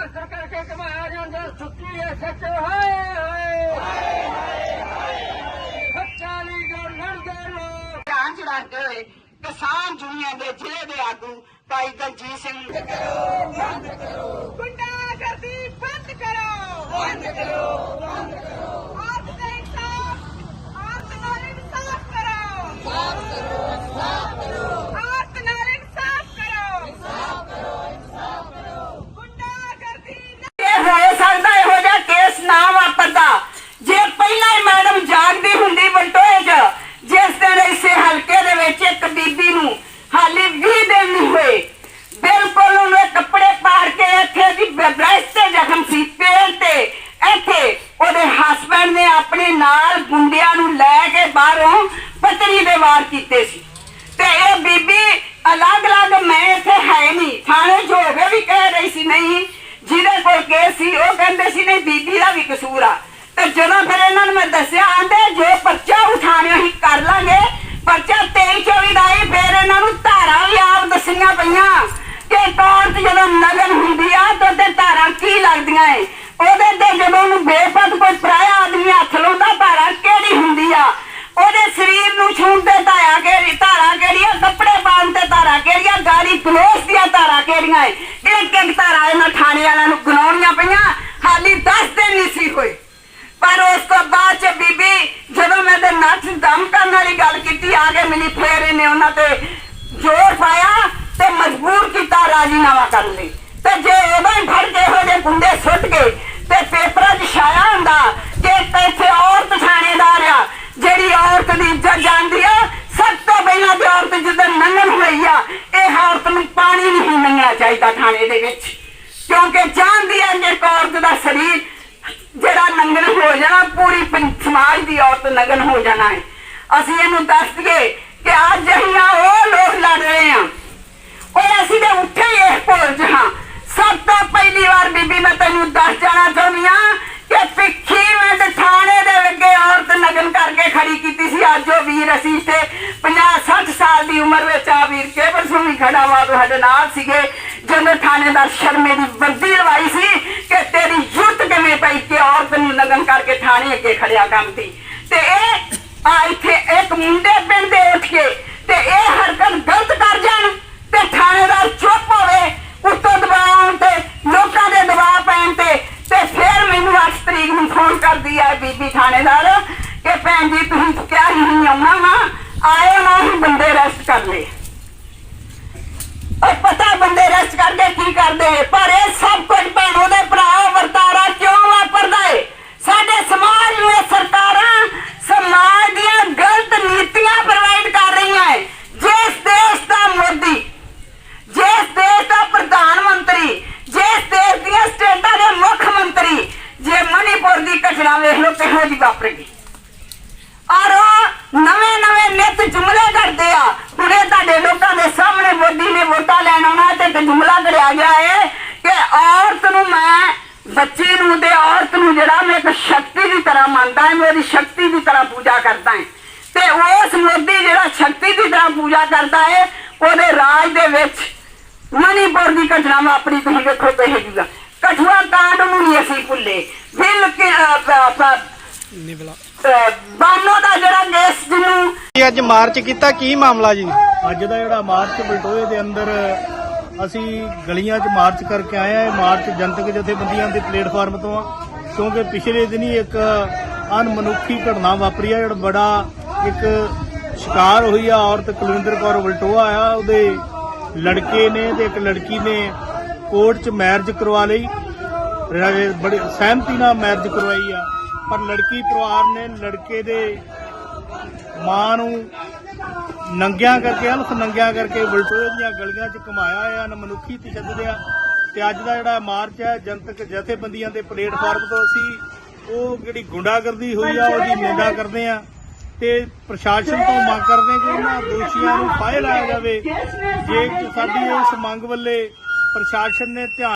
Master ਕਰਕੇ ਕਮਾਇਆ ਜਾਂਦਾ। ਸੁੱਕੀ ਐ ਸੱਚ। ਹਾਏ ਹਾਏ। ਸੱਚਾ ਨਹੀਂ ਜੋ ਲੜਦੇ ਲੋਕ ਧਿਆਨ ਚੜਾਉਂਦੇ ਹੋਏ ਕਿਸਾਨ ਦੁਨੀਆ ਦੇ ਜ਼ਿਲ੍ਹੇ ਦੇ ਆਗੂ ਭਾਈ ਦਲਜੀਤ ਸਿੰਘ ਗੁੰਡਾਗਰਦੀ ਬੰਦ ਕਰੋ। ਬੰਦ ਕਰੋ। ਬੰਦ ਕਰੋ ਆਪ ਦੇ ਇਨਸਾਫ ਆਪ ਨਾਲ ਇਨਸਾਫ ਕਰੋ ਇਨਸਾਫ ਕਰੋ ਇਨਸਾਫ ਕਰੋ ਆਪ ਨਾਲ ਇਨਸਾਫ ਕਰੋ ਇਨਸਾਫ ਕਰੋ ਇਨਸਾਫ ਕਰੋ ਗੁੰਡਾਗਰਦੀ ਇਹ ਹੋ ਸਕਦਾ ਇਹੋ ਜਿਹਾ ਕੇਸ ਨਾ ਵਾਪਰਦਾ ਜੇ ਪਹਿਲਾਂ ਹੀ ਮੈਡਮ ਜਾਗਦੀ ਹੁੰਦੀ ਬਲਟੋਏ 'ਚ ਜਿਸ ਦਿਨ ਇਸੇ ਹਲਕੇ ਦੇ ਵਿੱਚ ਇੱਕ ਬੀਬੀ ਨੂੰ ਹਾਲੀ 20 ਦਿਨ ਨਹੀਂ ਹੋਏ ਬਿਲਕੁਲ ਉਹਨੂੰ ਇਹ ਕੱਪੜੇ ਪਾੜ ਕੇ ਇੱਥੇ ਦੀ ਬ੍ਰੈਸਟ ਤੇ ਜ਼ਖਮ ਸੀ ਪੇਟ ਤੇ ਇੱਥੇ ਉਹਦੇ ਹਸਬੰਡ ਨੇ ਆਪਣੇ ਨਾਲ ਗੁੰਡਿਆਂ ਨੂੰ ਲੈ ਕੇ ਬਾਹਰੋਂ ਪਤਨੀ ਕੀਤੇ ਸੀ। ਤੇ ਇਹ ਬੀਬੀ ਅਲੱਗ-ਅਲੱਗ ਮੈਂ ਇੱਥੇ ਹੈ ਨਹੀਂ। ਥਾਣੇ 'ਚ ਵੀ ਕਹਿ ਰਹੀ ਸੀ, ਨਹੀਂ, ਜਿਹਦੇ ਕੋਲ ਕੇਸ ਸੀ, ਉਹ ਕਹਿੰਦੇ ਸੀ, ਨਹੀਂ, ਬੀਬੀ ਦਾ ਵੀ ਕਸੂਰ ਆ। ਤੇ ਜਦੋਂ ਫਿਰ ਇਹਨਾਂ ਨੂੰ ਮੈਂ ਦੱਸਿਆ, ਆਂਦੇ ਜੋ ਪਰਚਾ ਉਠਾਣਿਆ ਹੀ ਕਰ ਲਾਂਗੇ। ਪਰਚਾ 23 24 ਦਾ ਹੀ ਫਿਰ ਇਹਨਾਂ ਨੂੰ ਧਾਰਾ ਵੀ ਆਪ ਦੱਸੀਆਂ ਪਈਆਂ ਕਿ ਤੇ ਜਦੋਂ ਨਗਨ ਹੁੰਦੀ ਆ, ਤਾਂ ਤੇ ਧਾਰਾ ਕੀ ਲੱਗਦੀਆਂ ਏ? ਉਹਦੇ ਤੇ ਜਦੋਂ ਉਹਨੂੰ ਬੇਪਤ ਕੋਈ ਪਰਾਇਆ ਆਦਮੀ ਹੱਥ ਲਾਉਂਦਾ ਧਾਰਾ ਕਿਹੜੀ ਹੁੰਦੀ ਆ ਉਹਦੇ ਸਰੀਰ ਨੂੰ ਛੂਣ ਤੇ ਧਾਰਾ ਕਿਹੜੀ ਧਾਰਾ ਕਿਹੜੀਆਂ ਕੱਪੜੇ ਪਾਉਣ ਤੇ ਧਾਰਾ ਕਿਹੜੀਆਂ ਗਾੜੀ ਕਲੋਸ ਦੀਆਂ ਧਾਰਾ ਇੱਕ ਇੱਕ ਧਾਰਾ ਇਹਨਾਂ ਥਾਣੇ ਵਾਲਿਆਂ ਨੂੰ ਗਨਾਉਣੀਆਂ ਪਈਆਂ, ਹਾਲੀ 10 ਦਿਨ ਨਹੀਂ ਸੀ ਹੋਏ। ਪਰ ਉਸ ਤੋਂ ਬਾਅਦ ਚ ਬੀਬੀ, ਜਦੋਂ ਮੈਂ ਤੇ ਨੱਚ ਦਮ ਕਰਨ ਵਾਲੀ ਗੱਲ ਕੀਤੀ, ਆ ਕੇ ਮਿਲੀ ਫੇਰ ਇਹਨੇ ਉਹਨਾਂ ਤੇ ਜ਼ੋਰ ਪਾਇਆ ਤੇ ਮਜਬੂਰ ਕੀਤਾ ਰਾਜੀਨਾਮਾ ਕਰਨ ਲਈ। ਤੇ ਜੇ ਉਦੋਂ ਹੀ ਫੜ ਕੇ ਇਹੋ ਜਿਹੇ ਗੁੰਡੇ ਸੁੱਟ ਗਏ, ਤੇ ਪੇਪਰਾਂ 'ਚ ਛਾਇਆ ਹੁੰਦਾ ਕਿ ਇੱਥੇ ਔਰਤ ਥਾਣੇਦਾਰ ਆ, ਜਿਹੜੀ ਔਰਤ ਦੀ ਇੱਜ਼ਤ ਜਾਂਦੀ ਆ, ਸਭ ਤੋਂ ਪਹਿਲਾਂ ਤੇ ਔਰਤ ਜਦੋਂ ਨੰਗਣ ਹੋਈ ਆ ਨੂੰ ਪਾਣੀ ਨਹੀਂ ਲੰਘਣਾ ਚਾਹੀਦਾ ਥਾਣੇ ਦੇ ਵਿੱਚ। ਕਿਉਂਕਿ ਜਾਣਦੀ ਹੈ ਕਿ ਔਰਤ ਦਾ ਸਰੀਰ ਜਿਹੜਾ ਨੰਗਨ ਹੋ ਜਾਣਾ, ਪੂਰੀ ਸਮਾਜ ਦੀ ਔਰਤ ਨਗਨ ਹੋ ਜਾਣਾ ਹੈ। ਅਸੀਂ ਇਹਨੂੰ ਦੱਸ ਦਈਏ ਕਿ ਅੱਜ ਅਸੀਂ ਉਹ ਲੋਕ ਲੜ ਰਹੇ ਹਾਂ। ਉਹ ਅਸੀਂ ਤੇ ਉੱਠੇ ਹੀ ਕੀਤੀ ਸੀ ਵੀਰ ਅਸੀਂ ਤੇ 50 60 ਸਾਲ ਦੀ ਉਮਰ ਵਿੱਚ ਆ ਵੀਰ ਕੇਵਲ ਸਿੰਘ ਖੜਾ ਵਾ ਤੁਹਾਡੇ ਨਾਲ ਸੀਗੇ। ਜਦੋਂ ਥਾਣੇਦਾਰ ਸ਼ਰਮੇ ਦੀ ਵਰਦੀ ਲਵਾਈ ਸੀ ਕਿ ਤੇਰੀ ਜੁੱਤ ਕਿਵੇਂ ਪਈ ਕਿ ਔਰਤ ਨੂੰ ਨਗਨ ਕਰਕੇ ਥਾਣੇ ਅੱਗੇ ਖੜਿਆ ਕੰਮ ਸੀ ਤੇ ਇਹ ਆ ਇੱਥੇ ਇੱਕ ਮੁੰਡੇ ਪਿੰਡ ਦੇ ਉੱਠ ਕੇ ਤੇ ਇਹ ਹਰਕਤ ਗਲਤ ਕਰ ਜਾਣ ਤੇ ਥਾਣੇਦਾਰ ਚੁੱਪ ਹੋਵੇ, ਉੱਤੋਂ ਦਬਾਉਣ ਤੇ ਲੋਕਾਂ ਦੇ ਦਬਾਅ ਪੈਣ ਤੇ ਤੇ ਫਿਰ ਮੈਨੂੰ 8 ਤਰੀਕ ਨੂੰ ਫੋਨ ਕਰਦੀ ਆ ਬੀਬੀ ਥਾਣੇਦਾਰ। ਕਿ ਭੈਣ ਜੀ, ਤੁਸੀਂ ਕਿਹਾ ਹੀ ਨਹੀਂ ਆਉਣਾ ਵਾ। ਆਏ ਨਾ ਹੀ ਬੰਦੇ ਰੈਸਟ ਕਰ ਲਏ। ਉਹ ਪਤਾ ਬੰਦੇ ਰੈਸਟ ਕਰਕੇ ਕੀ ਕਰਦੇ, ਪਰ ਇਹ ਸਭ ਕੁਝ ਭੈਣੋ ਦੇ ਭਰਾ ਵਰਤਾਰਾ ਕਿਉਂ ਵਾਪਰਦਾ ਏ? ਸਾਡੇ ਸਮਾਜ ਨੂੰ ਸਰਕਾਰਾਂ ਸਮਾਜ ਦੀਆਂ ਗਲਤ ਨੀਤੀਆਂ ਪ੍ਰੋਵਾਈਡ ਕਰ ਰਹੀਆਂ ਏ। ਜਿਸ ਦੇਸ਼ ਦਾ ਮੋਦੀ, ਜਿਸ ਦੇਸ਼ ਦਾ ਪ੍ਰਧਾਨ ਮੰਤਰੀ, ਜਿਸ ਦੇਸ਼ ਦੀਆਂ ਸਟੇਟਾਂ ਦੇ ਮੁੱਖ ਮੰਤਰੀ, ਜੇ ਮਨੀਪੁਰ ਦੀ ਘਟਨਾ ਵੇਖ ਲਓ ਕਿਹੋ ਜਿਹੀ ਵਾਪਰੇਗੀ ਔਰ ਉਹ ਨਵੇਂ ਨਵੇਂ ਨਿਤ ਜੁਮਲੇ ਕਰਦੇ ਆ ਹੁਣੇ ਤੁਹਾਡੇ ਲੋਕਾਂ ਦੇ ਸਾਹਮਣੇ ਮੋਦੀ ਨੇ ਵੋਟਾਂ ਲੈਣ ਆਉਣਾ ਤੇ ਇੱਕ ਜੁਮਲਾ ਕਰਿਆ ਗਿਆ ਹੈ ਕਿ ਔਰਤ ਨੂੰ ਮੈਂ ਬੱਚੀ ਨੂੰ ਤੇ ਔਰਤ ਨੂੰ ਜਿਹੜਾ ਮੈਂ ਇੱਕ ਸ਼ਕਤੀ ਦੀ ਤਰ੍ਹਾਂ ਮੰਨਦਾ ਹਾਂ ਮੇਰੀ ਸ਼ਕਤੀ ਦੀ ਤਰ੍ਹਾਂ ਪੂਜਾ ਕਰਦਾ ਹਾਂ। ਤੇ ਉਸ ਮੋਦੀ ਜਿਹੜਾ ਸ਼ਕਤੀ ਦੀ ਤਰ੍ਹਾਂ ਪੂਜਾ ਕਰਦਾ ਹੈ ਉਹਦੇ ਰਾਜ ਦੇ ਵਿੱਚ ਮਣੀਪੁਰ ਦੀ ਘਟਨਾ ਵਾਪਰੀ ਤੁਸੀਂ ਵੇਖੋ ਤੇ ਹੈਗਾ ਕਠੂਆ ਕਾਂਡ ਨੂੰ ਨਹੀਂ ਅਸੀਂ ਭੁੱਲੇ। ਬਿਲ ਕੇ ਬਾਨੋ ਦਾ ਜਿਹੜਾ ਕੇਸ ਜਿਹਨੂੰ ਜੀ ਅੱਜ ਮਾਰਚ ਕੀਤਾ ਕੀ ਮਾਮਲਾ ਜੀ? ਅੱਜ ਦਾ ਜਿਹੜਾ ਮਾਰਚ ਬਲਟੋਏ ਦੇ ਅੰਦਰ ਅਸੀਂ ਗਲੀਆਂ 'ਚ ਮਾਰਚ ਕਰਕੇ ਆਏ ਆ ਇਹ ਮਾਰਚ ਜਨਤਕ ਜਥੇਬੰਦੀਆਂ ਦੇ ਪਲੇਟਫਾਰਮ ਤੋਂ ਆ। ਕਿਉਂਕਿ ਪਿਛਲੇ ਦਿਨੀ ਇੱਕ ਅਨਮਨੁੱਖੀ ਘਟਨਾ ਵਾਪਰੀ ਆ, ਜਿਹੜਾ ਬੜਾ ਇੱਕ ਸ਼ਿਕਾਰ ਹੋਈ ਆ, ਔਰਤ ਕੁਲਵਿੰਦਰ ਕੌਰ ਵਲਟੋਆ ਆ। ਉਹਦੇ ਲੜਕੇ ਨੇ ਤੇ ਇੱਕ ਲੜਕੀ ਨੇ ਕੋਰਟ 'ਚ ਮੈਰਿਜ ਕਰਵਾ ਲਈ। ਬੜੀ ਸਹਿਮਤੀ ਨਾਲ ਮੈਰਿਜ ਕਰਵਾਈ ਆ। ਪਰ ਲੜਕੀ ਪਰਿਵਾਰ ਨੇ ਲੜਕੇ ਦੇ ਮਾਂ ਨੂੰ ਨੰਗਿਆਂ ਕਰਕੇ ਅਲਫ ਨੰਗਿਆਂ ਕਰਕੇ ਵਲਟੋਏ ਦੀਆਂ ਗਲੀਆਂ 'ਚ ਕਮਾਇਆ ਆ ਮਨੁੱਖੀ ਤਸ਼ੱਦਦ ਆ ਤੇ ਅੱਜ ਦਾ ਜਿਹੜਾ ਮਾਰਚ ਹੈ, ਜਨਤਕ ਜਥੇਬੰਦੀਆਂ ਦੇ ਪਲੇਟਫਾਰਮ ਤੋਂ ਅਸੀਂ ਉਹ ਜਿਹੜੀ ਗੁੰਡਾਗਰਦੀ ਹੋਈ ਆ, ਉਹਦੀ ਨਿੰਦਾ ਕਰਦੇ ਆ ਤੇ ਪ੍ਰਸ਼ਾਸਨ ਤੋਂ ਮੰਗ ਕਰਦੇ ਕਿ ਇਹਨਾਂ ਦੋਸ਼ੀਆਂ ਨੂੰ ਫਾਇਲ ਲਾਇਆ ਜਾਵੇ। ਜੇ ਸਾਡੀ ਇਸ ਮੰਗ ਵੱਲੇ ਪ੍ਰਸ਼ਾਸਨ ਨੇ ਧਿਆਨ